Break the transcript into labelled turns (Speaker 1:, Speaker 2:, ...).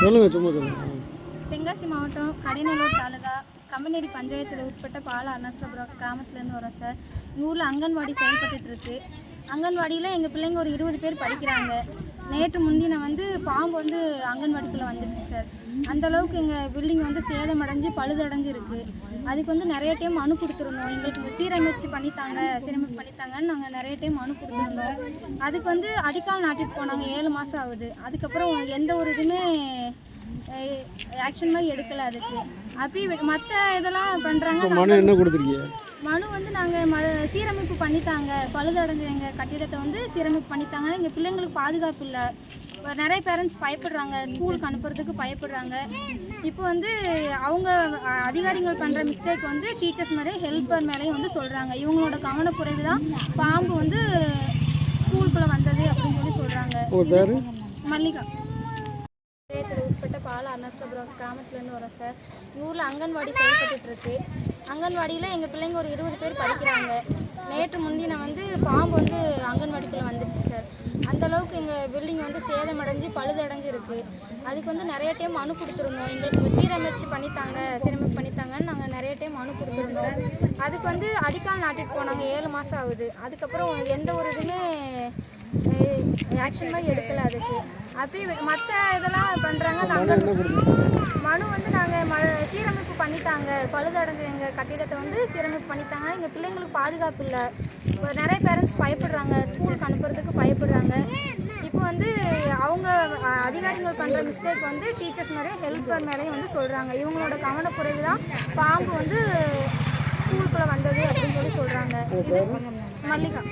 Speaker 1: சொல்லுங்க சும்மா சொல்லுங்க.
Speaker 2: தென்காசி மாவட்டம் கடைநல்லூர் தாலுகா கம்பநேரி பஞ்சாயத்தில் உட்பட்ட பால அருணாசலபுரம் கிராமத்துலேருந்து வரோம் சார். எங்கள் ஊரில் அங்கன்வாடி செயல்பட்டுட்டு இருக்கு. அங்கன்வாடியில் எங்கள் பிள்ளைங்க ஒரு இருபது பேர் படிக்கிறாங்க. நேற்று முந்தின வந்து பாம்பு வந்து அங்கன்வாடிக்குள்ளே வந்துடுச்சு சார். அந்த அளவுக்கு எங்கள் பில்டிங் வந்து சேதமடைஞ்சு பழுதடைஞ்சு இருக்குது அதுக்கு வந்து நிறைய டைம் மனு கொடுத்துருந்தோம். எங்களுக்கு இந்த சீரமைச்சு பண்ணித்தாங்க சீரமைப்பு பண்ணித்தாங்கன்னு நாங்கள் நிறைய டைம் மனு கொடுத்துருந்தோம். அதுக்கு வந்து அடிக்கால் நாட்டிட்டு போனாங்க. ஏழு மாதம் ஆகுது. அதுக்கப்புறம் எந்த ஒரு இதுவுமே ஆக்ஷன் மாதிரி எடுக்கல அதுக்கு. அப்படி மற்ற இதெல்லாம் பண்ணுறாங்க
Speaker 1: மனு என்ன கொடுத்துருக்கீங்க?
Speaker 2: மனு வந்து நாங்கள் ம சீரமைப்பு பண்ணித்தாங்க பழுதடைஞ்ச எங்கள் கட்டிடத்தை வந்து சீரமைப்பு பண்ணித்தாங்க எங்கள் பிள்ளைங்களுக்கு பாதுகாப்பு இல்லை. நிறைய பேரண்ட்ஸ் பயப்படுறாங்க. ஸ்கூலுக்கு அனுப்புறதுக்கு பயப்படுறாங்க. இப்போ வந்து அவங்க அதிகாரிகள் பண்ணுற மிஸ்டேக் வந்து டீச்சர்ஸ் மேலே ஹெல்ப்பர் மேலேயும் வந்து சொல்கிறாங்க இவங்களோட கவனக்குறைவு தான் பாம்பு வந்து ஸ்கூலுக்குள்ளே வந்தது அப்படின்னு சொல்லி சொல்கிறாங்க மல்லிகா. பால அருணாசலபுரம் கிராமத்துலேருந்து வரோம் சார். எங்கள் ஊரில் அங்கன்வாடி செயல்பட்டுருக்கு அங்கன்வாடியில் எங்கள் பிள்ளைங்க ஒரு இருபது பேர் படிக்கிறாங்க. நேற்று முன்தினம் வந்து பாம்பு வந்து அங்கன்வாடிக்குள்ளே வந்துடுச்சு சார். அந்த அளவுக்கு எங்கள் பில்டிங் வந்து சேதமடைஞ்சு பழுதடைஞ்சு இருக்குது அதுக்கு வந்து நிறைய டைம் மனு கொடுத்துருந்தோம். எங்களுக்கு சீரமைச்சு பண்ணித்தாங்க சீரமைப்பு பண்ணித்தாங்கன்னு நாங்கள் நிறைய டைம் மனு கொடுத்துருந்தோம். அதுக்கு வந்து அடிக்கால் நாட்டிட்டு போனாங்க. ஏழு மாதம் ஆகுது. அதுக்கப்புறம் எந்த ஒரு இதுவுமே ஆக்ஷன் மாதிரி எடுக்கல அதுக்கு. அப்படி மற்ற இதெல்லாம் பண்ணுறாங்க அந்த
Speaker 1: மனு
Speaker 2: வந்து நாங்கள் ம சீரமைப்பு பண்ணித்தாங்க பழுதடைஞ்ச எங்கள் கட்டிடத்தை வந்து சீரமைப்பு பண்ணித்தாங்க எங்கள் பிள்ளைங்களுக்கு பாதுகாப்பு இல்லை. இப்போ நிறைய பேரண்ட்ஸ் பயப்படுறாங்க. ஸ்கூலுக்கு அனுப்புறதுக்கு பயப்படுறாங்க. இப்போ வந்து அவங்க அதிகாரிகள் பண்ணுற மிஸ்டேக் வந்து டீச்சர்ஸ் மேலேயும் ஹெல்ப்பர் மேலேயும் வந்து சொல்கிறாங்க இவங்களோட கவனக்குறைவு தான் பாம்பு வந்து ஸ்கூலுக்குள்ளே வந்தது அப்படின்னு சொல்லி சொல்கிறாங்க இது மல்லிகா.